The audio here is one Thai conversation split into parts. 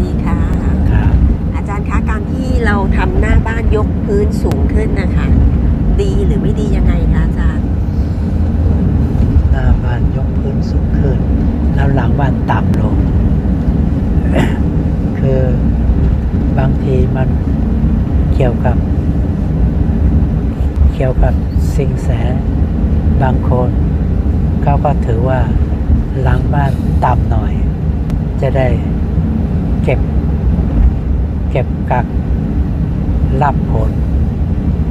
ดีค่ะ ครับอาจารย์คะการที่เราทำหน้าบ้านยกพื้นสูงขึ้นนะคะ ดีหรือไม่ดียังไงคะอาจารย์ หน้าบ้านยกพื้นสูงขึ้น แล้วหลังบ้านต่ำลง คือบางทีมันเกี่ยวกับ เกี่ยวกับสิ่งแสบางคนเขาก็ถือว่าหลังบ้านต่ำหน่อย จะได้ เก็บ เก็บกักรับผล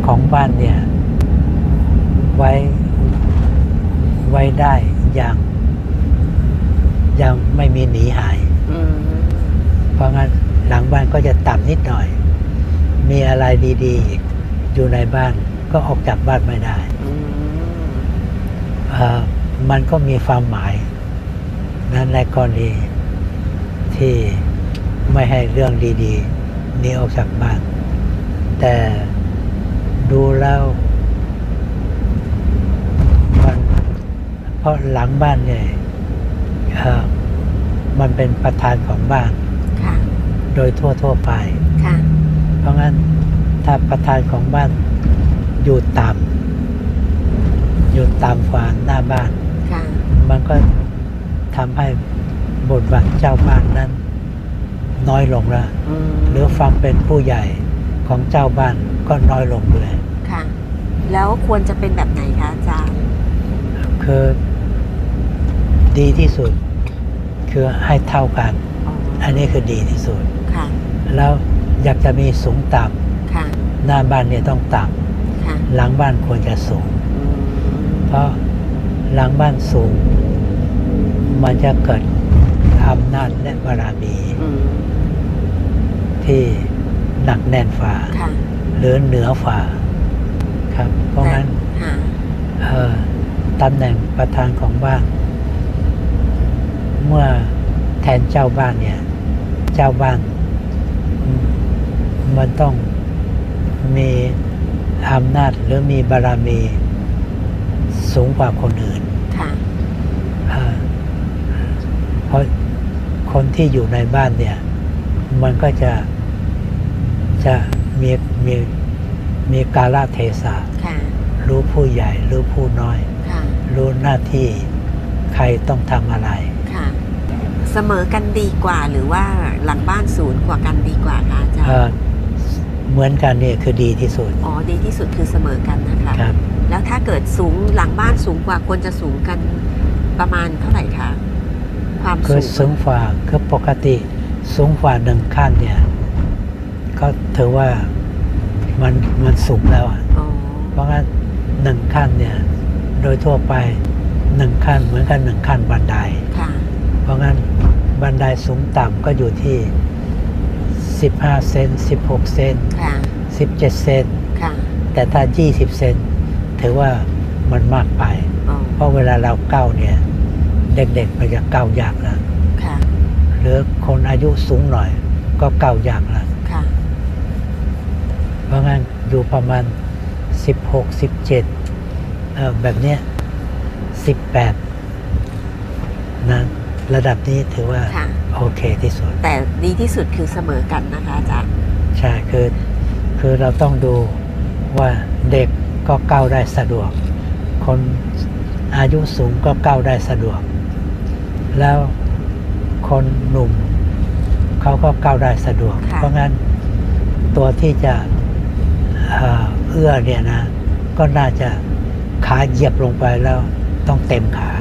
ของบ้านเนี่ย ไว้ไว้ได้อย่างอย่างไม่มีหนีหายอืมเพราะงั้นหลังบ้านก็จะต่ำนิดหน่อย มีอะไรดีๆ อยู่ในบ้านก็ออกจากบ้านไม่ได้อืมเอ่อมันก็มีความหมายนั้นในกรณีที่ ไม่ให้เรื่องดีๆหนี้ออกจากบ้าน แต่ดูแล้วมันเพราะหลังบ้านเนี่ยเอ่อมันเป็นประธานของบ้านค่ะโดยทั่วๆไปค่ะเพราะงั้นถ้าประธานของบ้านอยู่ต่ำอยู่ต่ำกว่าหน้าบ้านค่ะมันก็ทำให้บทบาทเจ้าบ้านนั้น น้อยลงแล้วอืมหรือความเป็นผู้ใหญ่ของเจ้าบ้านก็น้อยลงด้วยค่ะ แล้วควรจะเป็นแบบไหนคะอาจารย์คือดีที่สุด คือให้เท่ากันอ๋ออันนี้คือดีที่สุดค่ะแล้วอยากจะมีสูงต่ค่ะำหน้าบ้านเนี่ยต้องต่ค่ะำหลังบ้านควรจะสูงอืมเพราะหลังบ้านสูง มันจะเกิดอำนาจและบารมีอืม ที่หนักแน่นฝ่าค่ะหรือเหนือฝ่าครับ เพราะงั้นค่ะเอ่อตำแหน่งประธานของบ้าน เมื่อแทนเจ้าบ้านเนี่ย เจ้าบ้านอืมมันต้องมีอำนาจหรือมีบารมีสูงกว่าคนอื่นค่ะเอ่อเพราะคนที่อยู่ในบ้านเนี่ย มันก็จะ จะมีมีมีกาลเทศะค่ะรู้ผู้ใหญ่ รู้ผู้น้อยค่ะรู้หน้าที่ใครต้องทำอะไรค่ะเสมอกันดีกว่าหรือว่าหลังบ้านศูนย์กว่ากันดีกว่าคะอาจารเอ่อย์เหมือนกันเนี่ยคือดีที่สุด อ๋อดีที่สุดคือเสมอกันนะคะครับแล้วถ้าเกิดสูงหลังบ้านสูงกว่าควรจะสูงกันประมาณเท่าไหร่คะความคือสูสูงงฝ่าคือปกติสูงฝ่าหนึ่งขั้นเนี่ย ก็ถือว่ามันมันสูงแล้วอะอ๋อเพราะงั้นหนึ่งขั้นเนี่ยโดยทั่วไปหนึ่งขั้นเหมือนกันหนึ่งขั้นบันไดค่ะเพราะงั้นบันไดสูงต่ำก็อยู่ที่ 15 เซน 16 เซนค่ะ17 เซนค่ะแต่ถ้า 20 เซน ถือว่ามันมากไปอ๋อเพราะเวลาเราเก้าเนี่ย เด็กๆมันจะเก้ายากแล้วค่ะหรือคนอายุสูงหน่อยก็เก้ายากแล้วค่ะ เพราะงั้นอยู่ประมาณ 16 17เอ่อแบบเนี้ย18นะระดับนี้ถือว่าค่ะ โอเคที่สุด แต่ดีที่สุดคือเสมอกันนะคะอาจารย์ ใช่คือคือเราต้องดูว่าเด็กก็ก้าวได้สะดวก คนอายุสูงก็ก้าวได้สะดวก แล้วคนหนุ่มเขาก็ก้าวได้สะดวก ค่ะ เพราะงั้นตัวที่จะ เอื้อเนี่ยนะ ก็น่าจะขาเหยียบลงไปแล้วต้องเต็มขา